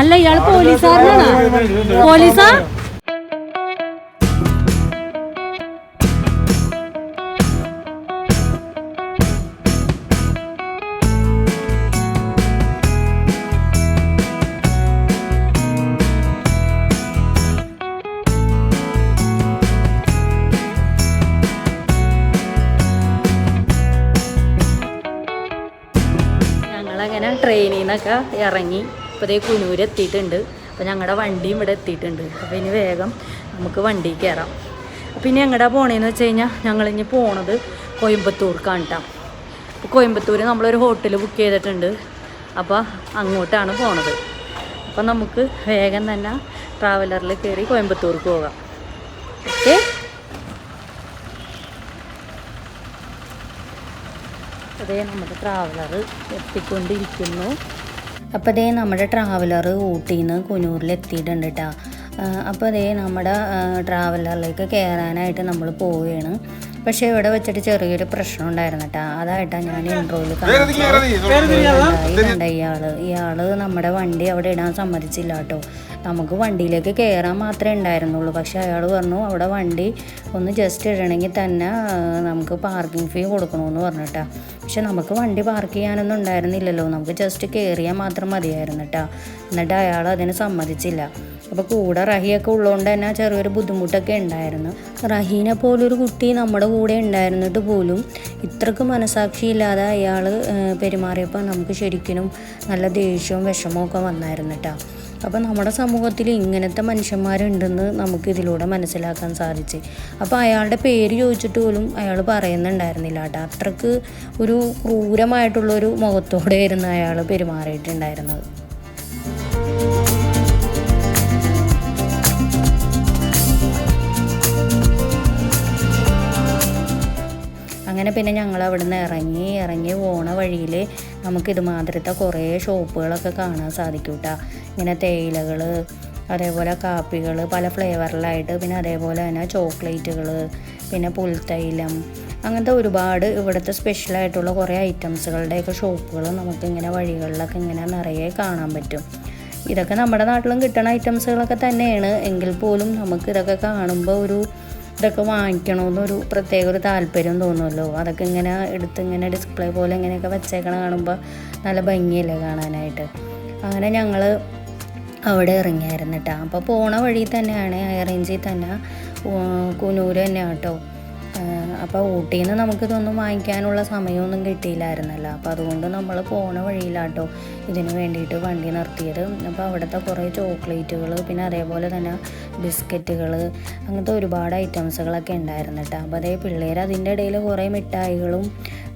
അല്ല ഇയാൾ പോലീസുകാരനാണ് പോലീസാ? ഞങ്ങളങ്ങനെ ട്രെയിനിൽ ഇറങ്ങി. ഇപ്പോൾ ഇതേ കുനൂര് എത്തിയിട്ടുണ്ട്. അപ്പോൾ ഞങ്ങളുടെ വണ്ടിയും ഇവിടെ എത്തിയിട്ടുണ്ട്. അപ്പോൾ ഇനി വേഗം നമുക്ക് വണ്ടി കയറാം അപ്പോൾ ഇനി എങ്ങടാ പോണേന്ന് വെച്ച് കഴിഞ്ഞാൽ ഞങ്ങളിനി പോണത് കോയമ്പത്തൂർക്കാണ് കേട്ടോ അപ്പോൾ കോയമ്പത്തൂർ നമ്മളൊരു ഹോട്ടൽ ബുക്ക് ചെയ്തിട്ടുണ്ട്. അപ്പോൾ അങ്ങോട്ടാണ് പോണത്. അപ്പോൾ നമുക്ക് വേഗം തന്നെ ട്രാവലറിൽ കയറി കോയമ്പത്തൂർക്ക് പോകാം. ഓക്കെ? അതേ നമ്മുടെ ട്രാവലർ എത്തിക്കൊണ്ടിരിക്കുന്നു. അപ്പോൾ അതേ നമ്മുടെ ട്രാവലർ ഊട്ടിയിൽ നിന്ന് കുനൂരിൽ എത്തിയിട്ടുണ്ട് കേട്ടോ അപ്പോൾ അതേ നമ്മുടെ ട്രാവലറിലേക്ക് കയറാനായിട്ട് നമ്മൾ പോവുകയാണ് പക്ഷേ ഇവിടെ വെച്ചിട്ട് ചെറിയൊരു പ്രശ്നം ഉണ്ടായിരുന്നു കേട്ടോ അതായിട്ടാണ് ഞാൻ ഇൻട്രോയിൽ കണ്ട ഇയാൾ ഇയാൾ നമ്മുടെ വണ്ടി അവിടെ ഇടാൻ സമ്മതിച്ചില്ല കേട്ടോ നമുക്ക് വണ്ടിയിലേക്ക് കയറാൻ മാത്രമേ ഉണ്ടായിരുന്നുള്ളൂ. പക്ഷെ അയാൾ പറഞ്ഞു അവിടെ വണ്ടി ഒന്ന് ജസ്റ്റ് ഇടണമെങ്കിൽ തന്നെ നമുക്ക് പാർക്കിംഗ് ഫീ കൊടുക്കണമെന്ന് പറഞ്ഞിട്ടാ പക്ഷെ നമുക്ക് വണ്ടി പാർക്ക് ചെയ്യാനൊന്നും ഉണ്ടായിരുന്നില്ലല്ലോ. നമുക്ക് ജസ്റ്റ് കയറിയാൽ മാത്രം മതിയായിരുന്നു കേട്ടോ എന്നിട്ട് അയാൾ അതിന് സമ്മതിച്ചില്ല. അപ്പോൾ കൂടെ റഹിയൊക്കെ ഉള്ളതുകൊണ്ട് തന്നെ ചെറിയൊരു ബുദ്ധിമുട്ടൊക്കെ ഉണ്ടായിരുന്നു. റഹീനെ പോലൊരു കുട്ടി നമ്മുടെ കൂടെ ഉണ്ടായിരുന്നിട്ട് പോലും ഇത്രക്ക് മനസാക്ഷിയില്ലാതെ അയാൾ പെരുമാറിയപ്പോൾ നമുക്ക് ശരിക്കും നല്ല ദേഷ്യവും വിഷമവും ഒക്കെ വന്നായിരുന്നു കേട്ടോ അപ്പോൾ നമ്മുടെ സമൂഹത്തിൽ ഇങ്ങനത്തെ മനുഷ്യന്മാരുണ്ടെന്ന് നമുക്ക് ഇതിലൂടെ മനസ്സിലാക്കാൻ സാധിച്ചു. അപ്പോൾ അയാളുടെ പേര് ചോദിച്ചിട്ട് പോലും അയാൾ പറയുന്നുണ്ടായിരുന്നില്ല കേട്ടോ. അത്രയ്ക്ക് ഒരു ക്രൂരമായിട്ടുള്ളൊരു മുഖത്തോടെയായിരുന്നു അയാൾ പെരുമാറിയിട്ടുണ്ടായിരുന്നത്. അങ്ങനെ പിന്നെ ഞങ്ങൾ അവിടെ നിന്ന് ഇറങ്ങി ഇറങ്ങി പോണ വഴിയിൽ നമുക്ക് ഇതുമാതിരത്തെ കുറേ ഷോപ്പുകളൊക്കെ കാണാൻ സാധിക്കും കേട്ടോ ഇങ്ങനെ തേയിലകൾ അതേപോലെ കാപ്പികൾ പല ഫ്ലേവറിലായിട്ട് പിന്നെ അതേപോലെ തന്നെ ചോക്ലേറ്റുകൾ പിന്നെ പുൽത്തൈലം അങ്ങനത്തെ ഒരുപാട് ഇവിടുത്തെ സ്പെഷ്യലായിട്ടുള്ള കുറേ ഐറ്റംസുകളുടെയൊക്കെ ഷോപ്പുകൾ നമുക്കിങ്ങനെ വഴികളിലൊക്കെ ഇങ്ങനെ നിറയെ കാണാൻ പറ്റും. ഇതൊക്കെ നമ്മുടെ നാട്ടിലും കിട്ടുന്ന ഐറ്റംസുകളൊക്കെ തന്നെയാണ്. എങ്കിൽ പോലും നമുക്ക് ഇതൊക്കെ കാണുമ്പോൾ ഒരു ഇതൊക്കെ വാങ്ങിക്കണമെന്നൊരു പ്രത്യേക ഒരു താല്പര്യം തോന്നുമല്ലോ. അതൊക്കെ ഇങ്ങനെ എടുത്ത് ഇങ്ങനെ ഡിസ്പ്ലേ പോലെ ഇങ്ങനെയൊക്കെ വെച്ചേക്കണ കാണുമ്പോൾ നല്ല ഭംഗിയല്ലേ കാണാനായിട്ട്. അങ്ങനെ ഞങ്ങൾ അവിടെ ഇറങ്ങിയായിരുന്നു കേട്ടോ അപ്പോൾ പോണ വഴി തന്നെയാണ് ഹൈറേഞ്ചിൽ തന്നെ ഉം, കുനൂര് തന്നെയാണ് കേട്ടോ അപ്പോൾ ഊട്ടിയിൽ നിന്ന് നമുക്കിതൊന്നും വാങ്ങിക്കാനുള്ള സമയമൊന്നും കിട്ടിയില്ലായിരുന്നല്ലോ. അപ്പോൾ അതുകൊണ്ട് നമ്മൾ പോണ വഴിയിലാട്ടോ ഇതിന് വേണ്ടിയിട്ട് വണ്ടി നിർത്തിയത്. അപ്പോൾ അവിടുത്തെ കുറേ ചോക്ലേറ്റുകൾ പിന്നെ അതേപോലെ തന്നെ ബിസ്ക്കറ്റുകൾ അങ്ങനത്തെ ഒരുപാട് ഐറ്റംസുകളൊക്കെ ഉണ്ടായിരുന്നു കേട്ടോ. അപ്പോൾ അതേ പിള്ളേർ അതിന്റെ ഇടയിൽ കുറേ മിഠായികളും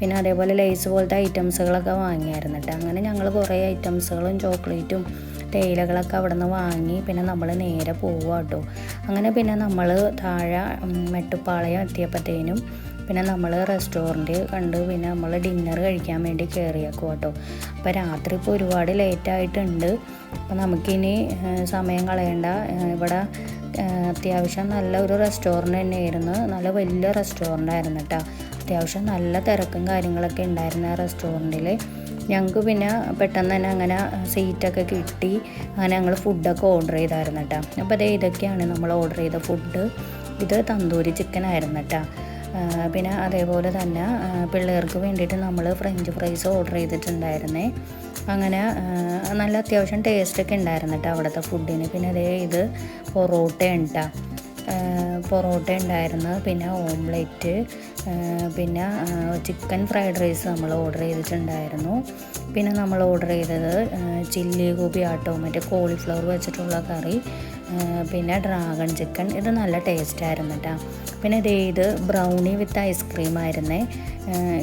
പിന്നെ അതേപോലെ ലേസ് പോലത്തെ ഐറ്റംസുകളൊക്കെ വാങ്ങിയായിരുന്നു കേട്ടോ. അങ്ങനെ ഞങ്ങൾ കുറേ ഐറ്റംസുകളും ചോക്ലേറ്റും തേയിലകളൊക്കെ അവിടെ നിന്ന് വാങ്ങി പിന്നെ നമ്മൾ നേരെ പോവുക കേട്ടോ. അങ്ങനെ പിന്നെ നമ്മൾ താഴെ മെട്ടുപ്പാളയം എത്തിയപ്പോഴത്തേനും പിന്നെ നമ്മൾ റെസ്റ്റോറന്റ് കണ്ട് പിന്നെ നമ്മൾ ഡിന്നർ കഴിക്കാൻ വേണ്ടി കയറിയേക്കും കേട്ടോ. അപ്പോൾ രാത്രി ഇപ്പോൾ ഒരുപാട് ലേറ്റായിട്ടുണ്ട് അപ്പോൾ നമുക്കിനി സമയം കളയണ്ട. ഇവിടെ അത്യാവശ്യം നല്ല ഒരു റെസ്റ്റോറന്റ് തന്നെയായിരുന്നു. നല്ല വലിയ റെസ്റ്റോറന്റ് ആയിരുന്നു കേട്ടോ. അത്യാവശ്യം നല്ല തിരക്കും കാര്യങ്ങളൊക്കെ ഉണ്ടായിരുന്നു ആ റെസ്റ്റോറന്റിൽ ഞങ്ങൾക്ക് പിന്നെ പെട്ടെന്ന് തന്നെ അങ്ങനെ സീറ്റൊക്കെ കിട്ടി. അങ്ങനെ ഞങ്ങൾ ഫുഡൊക്കെ ഓർഡർ ചെയ്തായിരുന്നു കേട്ടോ അപ്പോൾ അതേ ഇതൊക്കെയാണ് നമ്മൾ ഓർഡർ ചെയ്ത ഫുഡ് ഇത് തന്തൂരി ചിക്കൻ ആയിരുന്നു കേട്ടോ പിന്നെ അതേപോലെ തന്നെ പിള്ളേർക്ക് വേണ്ടിയിട്ട് നമ്മൾ ഫ്രഞ്ച് ഫ്രൈസ് ഓർഡർ ചെയ്തിട്ടുണ്ടായിരുന്നേ. അങ്ങനെ നല്ല അത്യാവശ്യം ടേസ്റ്റൊക്കെ ഉണ്ടായിരുന്നു കേട്ടോ അവിടുത്തെ ഫുഡിന് പിന്നെ അതേ ഇത് പൊറോട്ടയാണ് കേട്ടോ പൊറോട്ട ഉണ്ടായിരുന്നു പിന്നെ ഓംലെറ്റ് പിന്നെ ചിക്കൻ ഫ്രൈഡ് റൈസ് നമ്മൾ ഓർഡർ ചെയ്തിട്ടുണ്ടായിരുന്നു. പിന്നെ നമ്മൾ ഓർഡർ ചെയ്തത് ചില്ലി ഗോബി ആട്ടോ മറ്റേ കോളിഫ്ലവർ വെച്ചിട്ടുള്ള കറി പിന്നെ ഡ്രാഗൺ ചിക്കൻ ഇത് നല്ല ടേസ്റ്റ് ആയിരുന്നു കേട്ടോ പിന്നെ ദേ ഇത് ബ്രൗണി വിത്ത് ഐസ്ക്രീം ആയിരുന്നേ.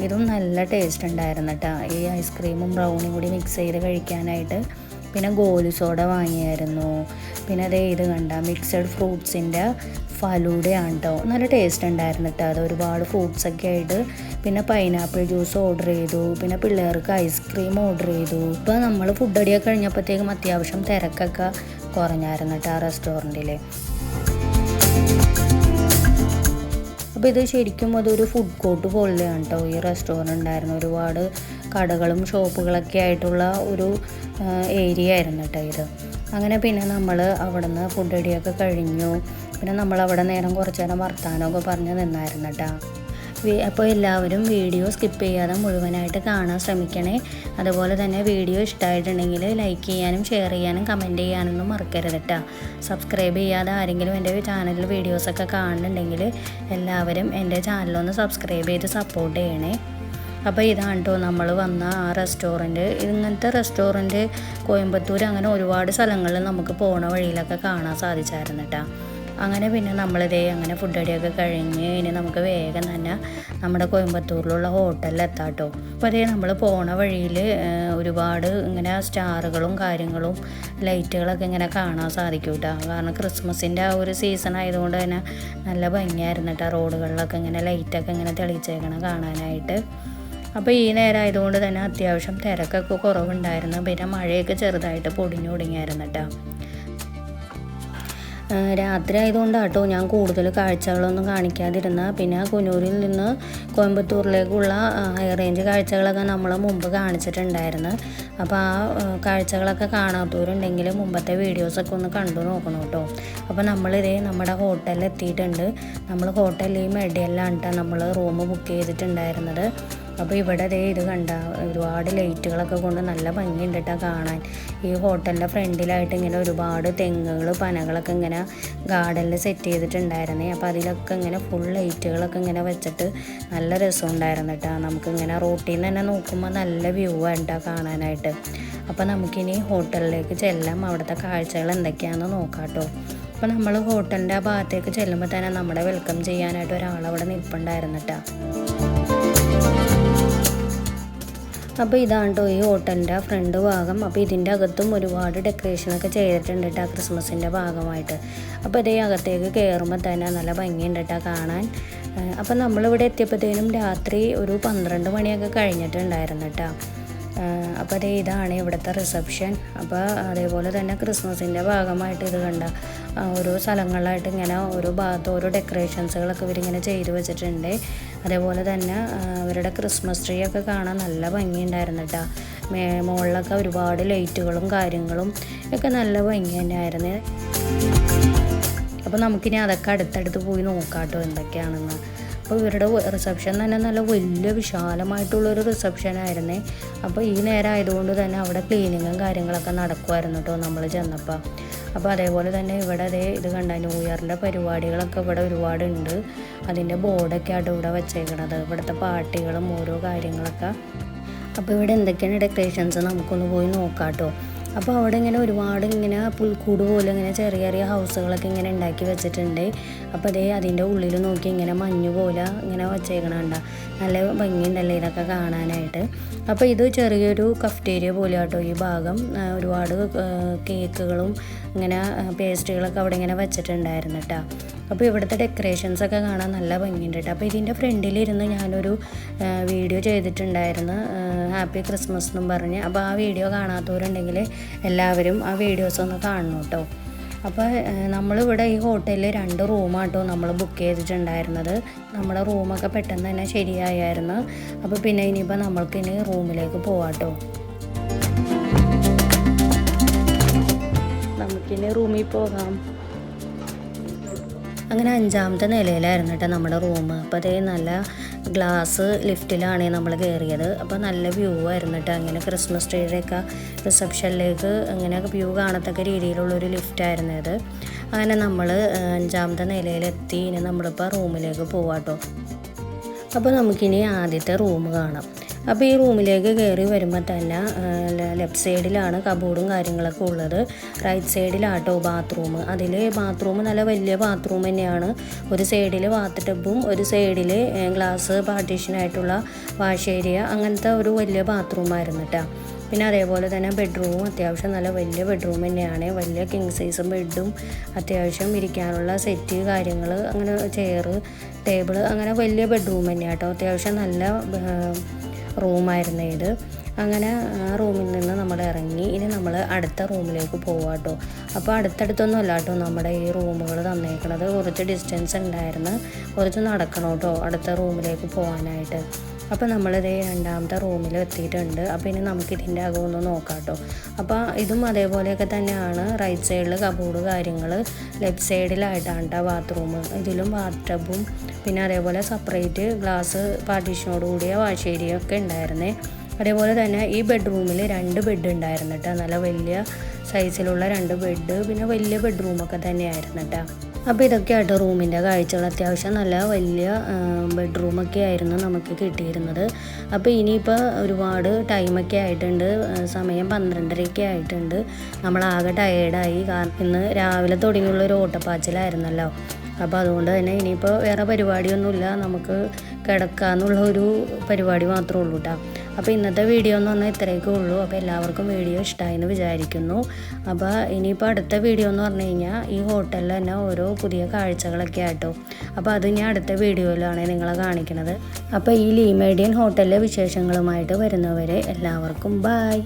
ഇതും നല്ല ടേസ്റ്റ് ഉണ്ടായിരുന്നു കേട്ടോ ഈ ഐസ്ക്രീമും ബ്രൗണിയും കൂടി മിക്സ് ചെയ്ത് കഴിക്കാനായിട്ട് പിന്നെ ഗോലി സോഡ വാങ്ങിയായിരുന്നു. പിന്നെ അതേ ഇത് കണ്ട മിക്സഡ് ഫ്രൂട്ട്സിന്റെ ഫലൂടെയാണ് കേട്ടോ നല്ല ടേസ്റ്റ് ഉണ്ടായിരുന്നു കേട്ടോ അത്. ഒരുപാട് ഫ്രൂട്ട്സൊക്കെ ആയിട്ട് പിന്നെ പൈനാപ്പിൾ ജ്യൂസ് ഓർഡർ ചെയ്തു. പിന്നെ പിള്ളേർക്ക് ഐസ്ക്രീം ഓർഡർ ചെയ്തു. ഇപ്പോൾ നമ്മൾ ഫുഡ് അടിയൊക്കെ കഴിഞ്ഞപ്പോഴത്തേക്കും അത്യാവശ്യം തിരക്കൊക്കെ കുറഞ്ഞായിരുന്നു കേട്ടോ ആ റെസ്റ്റോറന്റിൽ അപ്പോൾ ഇത് ശരിക്കും അതൊരു ഫുഡ് കോർട്ട് പോലെയാണ് കേട്ടോ ഈ റെസ്റ്റോറന്റ് ഉണ്ടായിരുന്നു ഒരുപാട് കടകളും ഷോപ്പുകളൊക്കെ ആയിട്ടുള്ള ഒരു ഏരിയ ആയിരുന്നു കേട്ടോ ഇത്. അങ്ങനെ പിന്നെ നമ്മൾ അവിടെ നിന്ന് ഫുഡ് അടിയൊക്കെ കഴിഞ്ഞു. പിന്നെ നമ്മൾ അവിടെ നേരം കുറച്ച് നേരം വർത്താനമൊക്കെ പറഞ്ഞ് നിന്നായിരുന്നു കേട്ടോ അപ്പോൾ എല്ലാവരും വീഡിയോ സ്കിപ്പ് ചെയ്യാതെ മുഴുവനായിട്ട് കാണാൻ ശ്രമിക്കണേ. അതുപോലെ തന്നെ വീഡിയോ ഇഷ്ടമായിട്ടുണ്ടെങ്കിൽ ലൈക്ക് ചെയ്യാനും ഷെയർ ചെയ്യാനും കമന്റ് ചെയ്യാനൊന്നും മറക്കരുത് കേട്ടോ സബ്സ്ക്രൈബ് ചെയ്യാതെ ആരെങ്കിലും എന്റെ ചാനലിൽ വീഡിയോസൊക്കെ കാണുന്നുണ്ടെങ്കിൽ എല്ലാവരും എന്റെ ചാനലൊന്ന് സബ്സ്ക്രൈബ് ചെയ്ത് സപ്പോർട്ട് ചെയ്യണേ. അപ്പോൾ ഇതാണ് കേട്ടോ നമ്മൾ വന്ന ആ റെസ്റ്റോറന്റ് ഇങ്ങനത്തെ റെസ്റ്റോറന്റ് കോയമ്പത്തൂർ അങ്ങനെ ഒരുപാട് സ്ഥലങ്ങളിൽ നമുക്ക് പോണ വഴിയിലൊക്കെ കാണാൻ സാധിച്ചായിരുന്നു കേട്ടോ അങ്ങനെ പിന്നെ നമ്മളിതേ അങ്ങനെ ഫുഡ് അടിയൊക്കെ കഴിഞ്ഞ് ഇനി നമുക്ക് വേഗം തന്നെ നമ്മുടെ കോയമ്പത്തൂരിലുള്ള ഹോട്ടലിൽ എത്താം കേട്ടോ അപ്പോൾ അതേ നമ്മൾ പോണ വഴിയിൽ ഒരുപാട് ഇങ്ങനെ സ്റ്റാറുകളും കാര്യങ്ങളും ലൈറ്റുകളൊക്കെ ഇങ്ങനെ കാണാൻ സാധിക്കും കേട്ടോ കാരണം ക്രിസ്മസിന്റെ ആ ഒരു സീസൺ ആയതുകൊണ്ട് തന്നെ നല്ല ഭംഗിയായിരുന്നു കേട്ടോ റോഡുകളിലൊക്കെ ഇങ്ങനെ ലൈറ്റൊക്കെ ഇങ്ങനെ തെളിയിച്ചേക്കണം കാണാനായിട്ട്. അപ്പോൾ ഈ നേരം ആയതുകൊണ്ട് തന്നെ അത്യാവശ്യം തിരക്കൊക്കെ കുറവുണ്ടായിരുന്നു. പിന്നെ മഴയൊക്കെ ചെറുതായിട്ട് പൊടിഞ്ഞു തുടങ്ങിയായിരുന്നു കേട്ടോ രാത്രി ആയതുകൊണ്ട് കേട്ടോ ഞാൻ കൂടുതൽ കാഴ്ചകളൊന്നും കാണിക്കാതിരുന്ന. പിന്നെ കുനൂരിൽ നിന്ന് കോയമ്പത്തൂരിലേക്കുള്ള ഹൈ റേഞ്ച് കാഴ്ചകളൊക്കെ നമ്മൾ മുമ്പ് കാണിച്ചിട്ടുണ്ടായിരുന്നു. അപ്പോൾ ആ കാഴ്ചകളൊക്കെ കാണാത്തവരുണ്ടെങ്കിൽ മുമ്പത്തെ വീഡിയോസൊക്കെ ഒന്ന് കണ്ടു നോക്കണം കേട്ടോ. അപ്പോൾ നമ്മളിതേ നമ്മുടെ ഹോട്ടലിൽ എത്തിയിട്ടുണ്ട്. നമ്മൾ ഹോട്ടലിൽ ഈ മെഡിയെല്ലാം കേട്ടോ നമ്മൾ റൂം ബുക്ക് ചെയ്തിട്ടുണ്ടായിരുന്നത്. അപ്പോൾ ഇവിടെ ദേ ഇത് കണ്ട ഒരുപാട് ലൈറ്റുകളൊക്കെ കൊണ്ട് നല്ല ഭംഗിയുണ്ട് കേട്ടോ കാണാൻ. ഈ ഹോട്ടലിന്റെ ഫ്രണ്ടിലായിട്ട് ഇങ്ങനെ ഒരുപാട് തെങ്ങുകൾ പനകളൊക്കെ ഇങ്ങനെ ഗാർഡനിൽ സെറ്റ് ചെയ്തിട്ടുണ്ടായിരുന്നേ. അപ്പോൾ അതിലൊക്കെ ഇങ്ങനെ ഫുൾ ലൈറ്റുകളൊക്കെ ഇങ്ങനെ വെച്ചിട്ട് നല്ല രസം ഉണ്ടായിരുന്നു കേട്ടോ നമുക്കിങ്ങനെ റോട്ടിൽ നിന്ന് തന്നെ നോക്കുമ്പോൾ നല്ല വ്യൂ ആണ് കേട്ടോ കാണാനായിട്ട്. അപ്പോൾ നമുക്കിനി ഹോട്ടലിലേക്ക് ചെല്ലാം. അവിടുത്തെ കാഴ്ചകൾ എന്തൊക്കെയാണെന്ന് നോക്കാം കേട്ടോ അപ്പോൾ നമ്മൾ ഹോട്ടലിന്റെ ആ ഭാഗത്തേക്ക് ചെല്ലുമ്പോൾ തന്നെ നമ്മളെ വെൽക്കം ചെയ്യാനായിട്ട് ഒരാളവിടെ നിൽപ്പുണ്ടായിരുന്നു കേട്ടോ അപ്പോൾ ഇതാണ് കേട്ടോ ഈ ഹോട്ടലിന്റെ ഫ്രണ്ട് ഭാഗം. അപ്പോൾ ഇതിന്റെ അകത്തും ഒരുപാട് ഡെക്കറേഷനൊക്കെ ചെയ്തിട്ടുണ്ട് കേട്ടോ ക്രിസ്മസിന്റെ ഭാഗമായിട്ട്. അപ്പോൾ ഇതേ അകത്തേക്ക് കയറുമ്പോൾ തന്നെ നല്ല ഭംഗിയുണ്ട് കേട്ടോ കാണാൻ. അപ്പോൾ നമ്മളിവിടെ എത്തിയപ്പോഴത്തേനും രാത്രി ഒരു പന്ത്രണ്ട് മണിയൊക്കെ കഴിഞ്ഞിട്ടുണ്ടായിരുന്നു കേട്ടോ അപ്പോൾ അതേ ഇതാണ് ഇവിടുത്തെ റിസപ്ഷൻ അപ്പോൾ അതേപോലെ തന്നെ ക്രിസ്മസിന്റെ ഭാഗമായിട്ട് ഇത് കണ്ട ഓരോ സ്ഥലങ്ങളിലായിട്ട് ഇങ്ങനെ ഓരോ ഭാഗത്ത് ഓരോ ഡെക്കറേഷൻസുകളൊക്കെ ഇവരിങ്ങനെ ചെയ്തു വെച്ചിട്ടുണ്ട്. അതേപോലെ തന്നെ അവരുടെ ക്രിസ്മസ് ട്രീ ഒക്കെ കാണാൻ നല്ല ഭംഗിയുണ്ടായിരുന്നു കേട്ടോ മേ മുകളിലൊക്കെ ഒരുപാട് ലൈറ്റുകളും കാര്യങ്ങളും ഒക്കെ നല്ല ഭംഗി തന്നെയായിരുന്നു. അപ്പോൾ നമുക്കിനി അതൊക്കെ അടുത്തടുത്ത് പോയി നോക്കാം കേട്ടോ എന്തൊക്കെയാണെന്ന്. അപ്പോൾ ഇവരുടെ റിസപ്ഷൻ തന്നെ നല്ല വലിയ വിശാലമായിട്ടുള്ളൊരു റിസപ്ഷൻ ആയിരുന്നേ. അപ്പോൾ ഈ നേരം ആയതുകൊണ്ട് തന്നെ അവിടെ ക്ലീനിങ്ങും കാര്യങ്ങളൊക്കെ നടക്കുമായിരുന്നു കേട്ടോ നമ്മൾ ചെന്നപ്പോൾ അപ്പോൾ അതേപോലെ തന്നെ ഇവിടെ അതേ ഇത് കണ്ട ന്യൂ ഇയറിന്റെ പരിപാടികളൊക്കെ ഇവിടെ ഒരുപാടുണ്ട്. അതിന്റെ ബോർഡൊക്കെ ആയിട്ട് ഇവിടെ വെച്ചേക്കണത്. ഇവിടുത്തെ പാർട്ടികളും ഓരോ കാര്യങ്ങളൊക്കെ. അപ്പോൾ ഇവിടെ എന്തൊക്കെയാണ് ഡെക്കറേഷൻസ് നമുക്കൊന്ന് പോയി നോക്കാം കേട്ടോ. അപ്പോൾ അവിടെ ഇങ്ങനെ ഒരുപാട് ഇങ്ങനെ പുൽക്കൂട് പോലെ ഇങ്ങനെ ചെറിയ ചെറിയ ഹൗസുകളൊക്കെ ഇങ്ങനെ ഉണ്ടാക്കി വെച്ചിട്ടുണ്ട്. അപ്പോൾ അതേ അതിന്റെ ഉള്ളിൽ നോക്കി ഇങ്ങനെ മഞ്ഞ് പോലെ ഇങ്ങനെ വച്ചേക്കണണ്ട. നല്ല ഭംഗിയുണ്ടല്ലേ ഇതൊക്കെ കാണാനായിട്ട്. അപ്പോൾ ഇത് ചെറിയൊരു കഫ്റ്റേരിയ പോലെ കേട്ടോ ഈ ഭാഗം. ഒരുപാട് കേക്കുകളും ഇങ്ങനെ പേസ്റ്റുകളൊക്കെ അവിടെ ഇങ്ങനെ വെച്ചിട്ടുണ്ടായിരുന്നു കേട്ടോ അപ്പോൾ ഇവിടുത്തെ ഡെക്കറേഷൻസ് ഒക്കെ കാണാൻ നല്ല ഭംഗിയുണ്ട് കേട്ടോ അപ്പോൾ ഇതിന്റെ ഫ്രണ്ടിലിരുന്ന് ഞാനൊരു വീഡിയോ ചെയ്തിട്ടുണ്ടായിരുന്നു ഹാപ്പി ക്രിസ്മസ് എന്നും പറഞ്ഞ്. അപ്പോൾ ആ വീഡിയോ കാണാത്തവരുണ്ടെങ്കിൽ എല്ലാവരും ആ വീഡിയോസ് ഒന്ന് കാണണം കേട്ടോ അപ്പോൾ നമ്മളിവിടെ ഈ ഹോട്ടലിൽ രണ്ട് റൂമാട്ടോ നമ്മൾ ബുക്ക് ചെയ്തിട്ടുണ്ടായിരുന്നത്. നമ്മുടെ റൂമൊക്കെ പെട്ടെന്ന് തന്നെ ശരിയായായിരുന്നു. അപ്പോൾ പിന്നെ ഇനിയിപ്പോൾ നമ്മൾക്ക് ഇനി റൂമിലേക്ക് പോവാട്ടോ നമുക്കിനി റൂമിൽ പോകാം. അങ്ങനെ അഞ്ചാമത്തെ നിലയിലായിരുന്നു കേട്ടോ നമ്മുടെ റൂം അപ്പോൾ അതേ നല്ല ഗ്ലാസ് ലിഫ്റ്റിലാണ് നമ്മൾ കയറിയത്. അപ്പോൾ നല്ല വ്യൂ ആയിരുന്നു കേട്ടോ. അങ്ങനെ ക്രിസ്മസ് ട്രീയുടെയൊക്കെ റിസപ്ഷനിലേക്ക് അങ്ങനെ വ്യൂ കാണത്തക്ക രീതിയിലുള്ളൊരു ലിഫ്റ്റായിരുന്നു ഇത്. അങ്ങനെ നമ്മൾ അഞ്ചാമത്തെ നിലയിലെത്തി. ഇനി നമ്മളിപ്പോൾ റൂമിലേക്ക് പോവാട്ടോ അപ്പോൾ നമുക്കിനി ആദ്യത്തെ റൂം കാണാം. അപ്പോൾ ഈ റൂമിലേക്ക് കയറി വരുമ്പോൾ തന്നെ ലെഫ്റ്റ് സൈഡിലാണ് കബോർഡും കാര്യങ്ങളൊക്കെ ഉള്ളത്. റൈറ്റ് സൈഡിലാട്ടോ ബാത്റൂം അതിൽ ബാത്റൂം നല്ല വലിയ ബാത്റൂം തന്നെയാണ്. ഒരു സൈഡിൽ ബാത്ത് ടബും ഒരു സൈഡിൽ ഗ്ലാസ് പാർട്ടീഷനായിട്ടുള്ള വാഷ് ഏരിയ അങ്ങനത്തെ ഒരു വലിയ ബാത്റൂമായിരുന്നു കേട്ടോ പിന്നെ അതേപോലെ തന്നെ ബെഡ്റൂമും അത്യാവശ്യം നല്ല വലിയ ബെഡ്റൂം തന്നെയാണ്. വലിയ കിങ് സൈസ് ബെഡും അത്യാവശ്യം ഇരിക്കാനുള്ള സെറ്റ് കാര്യങ്ങൾ അങ്ങനെ ചെയർ ടേബിൾ അങ്ങനെ വലിയ ബെഡ്റൂം തന്നെയാണ് കേട്ടോ അത്യാവശ്യം നല്ല റൂമായിരുന്നു ഇത്. അങ്ങനെ ആ റൂമിൽ നിന്ന് നമ്മൾ ഇറങ്ങി. ഇനി നമ്മൾ അടുത്ത റൂമിലേക്ക് പോവാം കേട്ടോ അപ്പോൾ അടുത്തടുത്തൊന്നും അല്ല കേട്ടോ നമ്മുടെ ഈ റൂമുകൾ തന്നേക്കണത്. കുറച്ച് ഡിസ്റ്റൻസ് ഉണ്ടായിരുന്നു. കുറച്ച് നടക്കണം കേട്ടോ അടുത്ത റൂമിലേക്ക് പോകാനായിട്ട്. അപ്പോൾ നമ്മളിത് രണ്ടാമത്തെ റൂമിൽ എത്തിയിട്ടുണ്ട്. അപ്പോൾ ഇനി നമുക്ക് ഇതിന്റെ അകമൊന്ന് നോക്കാം കേട്ടോ അപ്പോൾ ഇതും അതേപോലെയൊക്കെ തന്നെയാണ്. റൈറ്റ് സൈഡിൽ കബോർഡ് കാര്യങ്ങൾ ലെഫ്റ്റ് സൈഡിലായിട്ടാണ് കേട്ടോ ബാത്റൂം ഇതിലും ബാത്ത് ടബും പിന്നെ അതേപോലെ സെപ്പറേറ്റ് ഗ്ലാസ് പാർട്ടീഷനോട് കൂടിയ വാഷ് ഏരിയ ഒക്കെ ഉണ്ടായിരുന്നേ. അതേപോലെ തന്നെ ഈ ബെഡ്റൂമിൽ രണ്ട് ബെഡ് ഉണ്ടായിരുന്നു കേട്ടോ നല്ല വലിയ സൈസിലുള്ള രണ്ട് ബെഡ് പിന്നെ വലിയ ബെഡ്റൂമൊക്കെ തന്നെയായിരുന്നു കേട്ടോ അപ്പോൾ ഇതൊക്കെ ആയിട്ട് റൂമിന്റെ കാഴ്ചകൾ. അത്യാവശ്യം നല്ല വലിയ ബെഡ്റൂമൊക്കെ ആയിരുന്നു നമുക്ക് കിട്ടിയിരുന്നത്. അപ്പോൾ ഇനിയിപ്പോൾ ഒരുപാട് ടൈമൊക്കെ ആയിട്ടുണ്ട്. സമയം പന്ത്രണ്ടരയൊക്കെ ആയിട്ടുണ്ട്. നമ്മളാകെ ടയേർഡായി കാരണം ഇന്ന് രാവിലെ തുടങ്ങിയുള്ള ഒരു ഓട്ടപ്പാച്ചിലായിരുന്നല്ലോ. അപ്പോൾ അതുകൊണ്ട് തന്നെ ഇനിയിപ്പോൾ വേറെ പരിപാടിയൊന്നുമില്ല. നമുക്ക് കിടക്കാന്നുള്ള ഒരു പരിപാടി മാത്രമേ ഉള്ളൂ കേട്ടോ അപ്പോൾ ഇന്നത്തെ വീഡിയോ എന്ന് പറഞ്ഞാൽ ഇത്രയൊക്കെ ഉള്ളൂ. അപ്പോൾ എല്ലാവർക്കും വീഡിയോ ഇഷ്ടമായി എന്ന് വിചാരിക്കുന്നു. അപ്പോൾ ഇനിയിപ്പോൾ അടുത്ത വീഡിയോ എന്ന് പറഞ്ഞു കഴിഞ്ഞാൽ ഈ ഹോട്ടലിൽ തന്നെ ഓരോ പുതിയ കാഴ്ചകളൊക്കെ ആട്ടോ. അപ്പോൾ അത് ഞാൻ അടുത്ത വീഡിയോയിലാണ് നിങ്ങളെ കാണിക്കുന്നത് അപ്പോൾ ഈ ലീമേഡിയൻ ഹോട്ടലിലെ വിശേഷങ്ങളുമായിട്ട് വരുന്നവരെ എല്ലാവർക്കും ബായ്